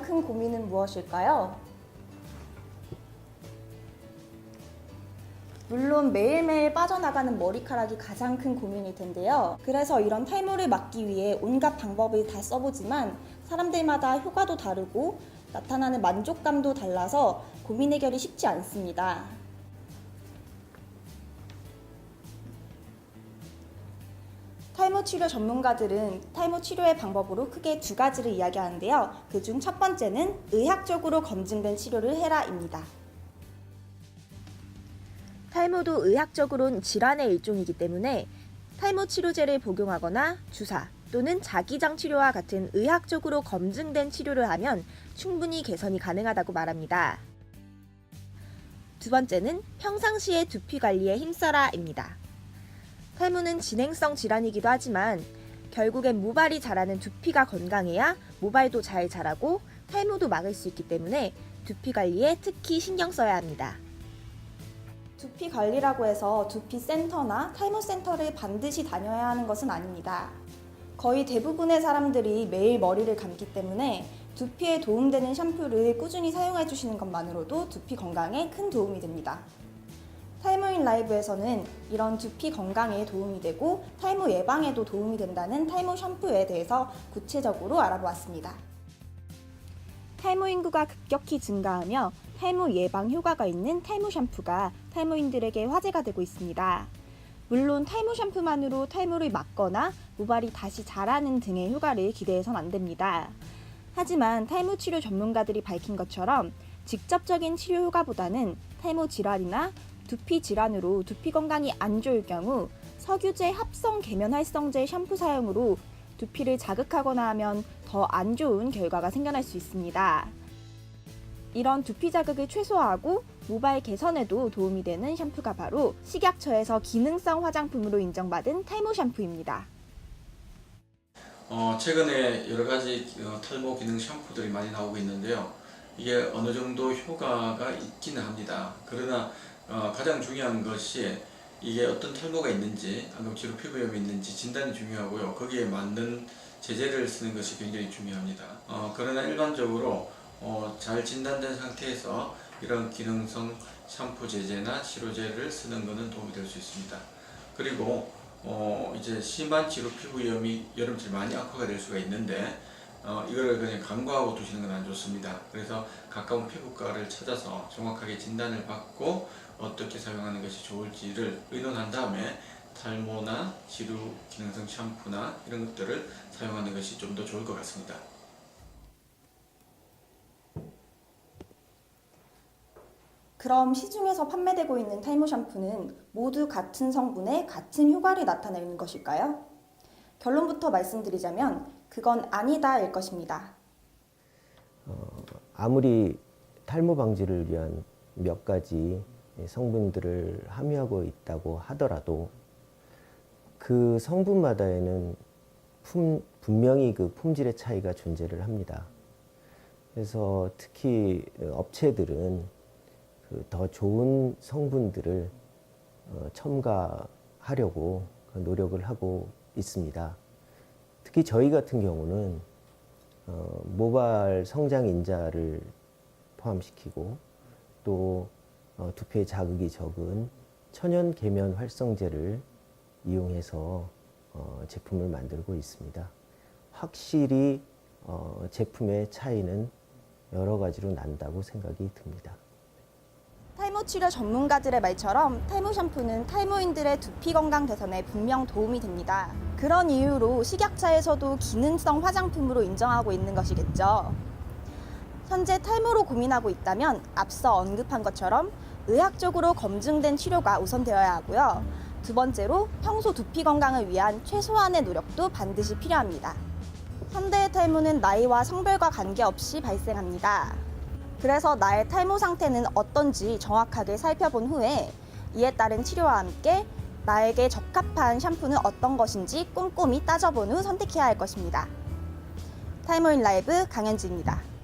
큰 고민은 무엇일까요? 물론 매일매일 빠져나가는 머리카락이 가장 큰 고민일 텐데요. 그래서 이런 탈모를 막기 위해 온갖 방법을 다 써보지만 사람들마다 효과도 다르고 나타나는 만족감도 달라서 고민 해결이 쉽지 않습니다. 치료 전문가들은 탈모 치료의 방법으로 크게 두 가지를 이야기하는데요. 그중 첫 번째는 의학적으로 검증된 치료를 해라입니다. 탈모도 의학적으로는 질환의 일종이기 때문에 탈모 치료제를 복용하거나 주사 또는 자기장 치료와 같은 의학적으로 검증된 치료를 하면 충분히 개선이 가능하다고 말합니다. 두 번째는 평상시에 두피 관리에 힘써라입니다. 탈모는 진행성 질환이기도 하지만 결국엔 모발이 자라는 두피가 건강해야 모발도 잘 자라고 탈모도 막을 수 있기 때문에 두피 관리에 특히 신경 써야 합니다. 두피 관리라고 해서 두피 센터나 탈모 센터를 반드시 다녀야 하는 것은 아닙니다. 거의 대부분의 사람들이 매일 머리를 감기 때문에 두피에 도움되는 샴푸를 꾸준히 사용해 주시는 것만으로도 두피 건강에 큰 도움이 됩니다. 라이브에서는 이런 두피 건강에 도움이 되고 탈모 예방에도 도움이 된다는 탈모 샴푸에 대해서 구체적으로 알아보았습니다. 탈모 인구가 급격히 증가하며 탈모 예방 효과가 있는 탈모 샴푸가 탈모인들에게 화제가 되고 있습니다. 물론 탈모 샴푸만으로 탈모를 막거나 모발이 다시 자라는 등의 효과를 기대해선 안 됩니다. 하지만 탈모 치료 전문가들이 밝힌 것처럼 직접적인 치료 효과보다는 탈모 질환이나 두피 질환으로 두피 건강이 안 좋을 경우 석유제 합성 계면 활성제 샴푸 사용으로 두피를 자극하거나 하면 더 안 좋은 결과가 생겨날 수 있습니다. 이런 두피 자극을 최소화하고 모발 개선에도 도움이 되는 샴푸가 바로 식약처에서 기능성 화장품으로 인정받은 탈모 샴푸입니다. 어, 최근에 여러 가지 어, 탈모 기능 샴푸들이 많이 나오고 있는데요. 이게 어느 정도 효과가 있기는 합니다. 그러나 어, 가장 중요한 것이 이게 어떤 탈모가 있는지, 안검치로 피부염이 있는지 진단이 중요하고요. 거기에 맞는 제재를 쓰는 것이 굉장히 중요합니다. 어, 그러나 일반적으로 어, 잘 진단된 상태에서 이런 기능성 샴푸 제제나 치료제를 쓰는 것은 도움이 될 수 있습니다. 그리고 어, 이제 심한 지루 피부염이 여름철 많이 악화가 될 수가 있는데 어, 이거를 그냥 간과하고 두시는 건 안 좋습니다. 그래서 가까운 피부과를 찾아서 정확하게 진단을 받고 어떻게 사용하는 것이 좋을지를 의논한 다음에 탈모나 지루 기능성 샴푸나 이런 것들을 사용하는 것이 좀 더 좋을 것 같습니다. 그럼 시중에서 판매되고 있는 탈모 샴푸는 모두 같은 성분의 같은 효과를 나타내는 것일까요? 결론부터 말씀드리자면 그건 아니다일 것입니다. 아무리 탈모 방지를 위한 몇 가지 성분들을 함유하고 있다고 하더라도 그 성분마다에는 품, 분명히 그 품질의 차이가 존재를 합니다. 그래서 특히 업체들은 그 더 좋은 성분들을 어, 첨가하려고 그 노력을 하고 있습니다. 특히 저희 같은 경우는 어, 모발 성장 인자를 포함시키고 또 어, 두피에 자극이 적은 천연 계면 활성제를 이용해서 어, 제품을 만들고 있습니다. 확실히 어, 제품의 차이는 여러 가지로 난다고 생각이 듭니다. 탈모 치료 전문가들의 말처럼 탈모 샴푸는 탈모인들의 두피 건강 개선에 분명 도움이 됩니다. 그런 이유로 식약처에서도 기능성 화장품으로 인정하고 있는 것이겠죠. 현재 탈모로 고민하고 있다면 앞서 언급한 것처럼 의학적으로 검증된 치료가 우선되어야 하고요. 두 번째로 평소 두피 건강을 위한 최소한의 노력도 반드시 필요합니다. 현대의 탈모는 나이와 성별과 관계없이 발생합니다. 그래서 나의 탈모 상태는 어떤지 정확하게 살펴본 후에 이에 따른 치료와 함께 나에게 적합한 샴푸는 어떤 것인지 꼼꼼히 따져본 후 선택해야 할 것입니다. 탈모인 라이브 강현주입니다.